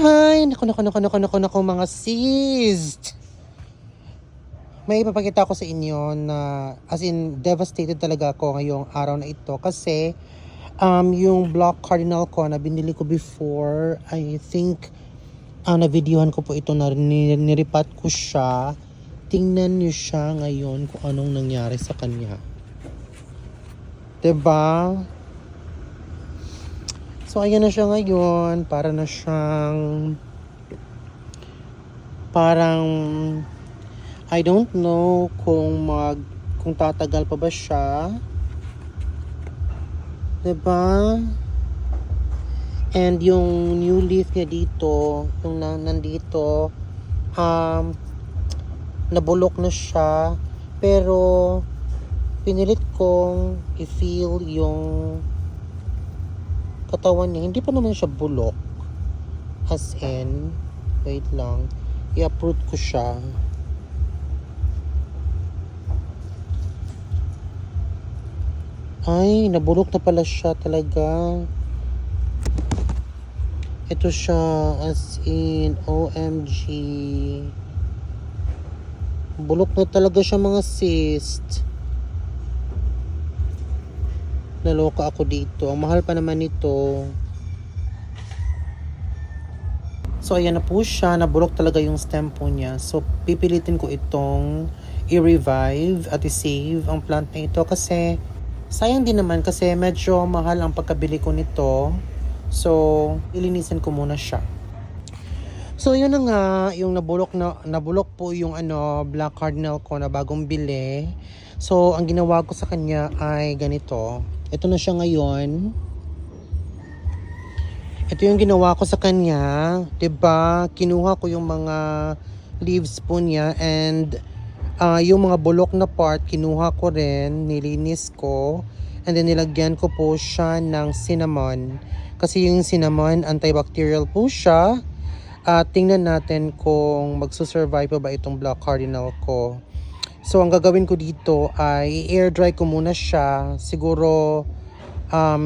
Hay, naku, naku, naku, naku, naku, naku, mga sis. May ipapakita ko sa inyo na as in devastated talaga ako ngayong araw na ito kasi um, yung block cardinal ko na binili ko before, I think ah na-videohan ko po ito na ni- niripat ko siya. Tingnan niyo siya ngayon kung anong nangyari sa kanya. 'Di ba? So ayan na siya ngayon, para na siyang parang I don't know kung mag kung tatagal pa ba siya. 'Di ba? And yung new leaf niya dito, yung na, nandito, um, nabulok na siya. Pero, pinilit kong i-feel yung katawan niya. Hindi pa naman siya bulok. As in, wait lang, i-uproot ko siya. Ay, nabulok na pala siya talaga. Ito siya as in OMG. Bulok na talaga siya mga cyst. Naloka ako dito. Ang mahal pa naman nito. So ayan na po siya. Nabulok talaga yung stem po niya. So pipilitin ko itong i-revive at i-save ang plant na ito kasi sayang din naman kasi medyo mahal ang pagkabili ko nito. So, ilinisin ko muna siya. So, yun na nga, yung nabulok na nabulok po yung ano, black cardinal ko na bagong bili. So, ang ginawa ko sa kanya ay ganito. Ito na siya ngayon. Ito yung ginawa ko sa kanya, ba? Kinuha ko yung mga leaves po niya and ah, yung mga bulok na part kinuha ko rin, nilinis ko and then nilagyan ko po siya ng cinnamon. Kasi yung cinnamon antibacterial po siya. At tingnan natin kung magsusurvive pa ba itong black cardinal ko. So ang gagawin ko dito ay air dry ko muna siya. Siguro um,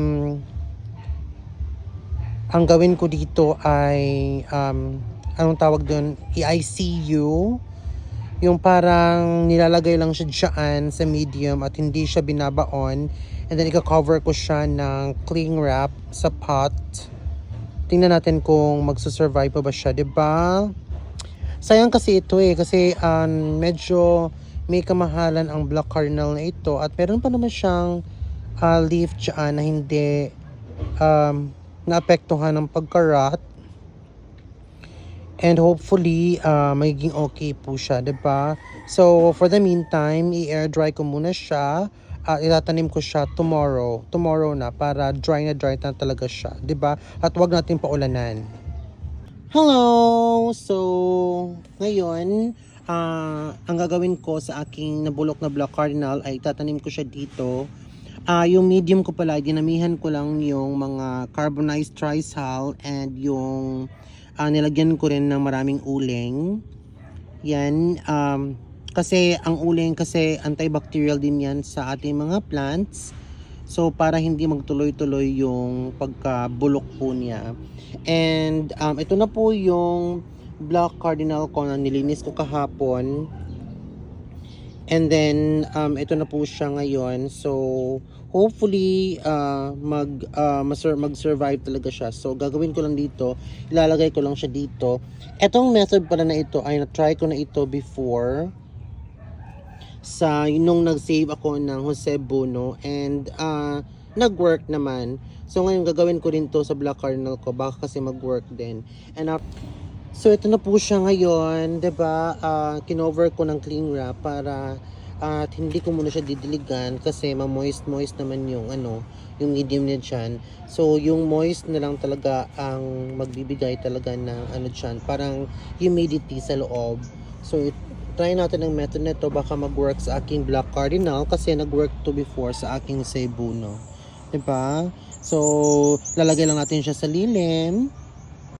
ang gawin ko dito ay um, anong tawag doon? I-ICU. Yung parang nilalagay lang siya dyan sa medium at hindi siya binabaon. And then ika-cover ko siya ng cling wrap sa pot. Tingnan natin kung magsusurvive pa ba siya, ba? Sayang kasi ito eh kasi um, medyo may kamahalan ang black cardinal na ito at meron pa naman siyang ah, leaf dyan na hindi um, naapektuhan ng pagkarat. And hopefully, uh, magiging okay po siya, ba? So, for the meantime, i-air dry ko muna siya. At itatanim ko siya tomorrow. Tomorrow na para dry na dry na talaga siya, ba? At wag natin paulanan. Hello! So, ngayon, ah ang gagawin ko sa aking nabulok na black cardinal ay tatanim ko siya dito. Ah, yung medium ko pala, dinamihan ko lang yung mga carbonized trisal and yung ah, nilagyan ko rin ng maraming uling. Yan, um, kasi ang uling kasi antibacterial din yan sa ating mga plants. So, para hindi magtuloy-tuloy yung pagkabulok po niya. And, um, ito na po yung black cardinal ko na nilinis ko kahapon. And then, um, ito na po siya ngayon. So, hopefully, uh, mag, uh, mag-survive talaga siya. So, gagawin ko lang dito, ilalagay ko lang siya dito. Etong method pala na ito, ay na-try ko na ito before sa nung nag-save ako ng Jose Bono and uh, nag-work naman. So ngayon gagawin ko rin to sa Black Cardinal ko baka kasi mag-work din. And uh, so ito na po siya ngayon, 'di ba? Uh, kinover ko ng cling wrap para at hindi ko muna siya didiligan kasi ma-moist moist naman yung ano, yung medium niya dyan. So yung moist na lang talaga ang magbibigay talaga ng ano dyan, parang humidity sa loob. So try natin ang method na ito baka mag-work sa aking black cardinal kasi nag-work to before sa aking cebuno. 'Di ba? So, lalagay lang natin siya sa lilim.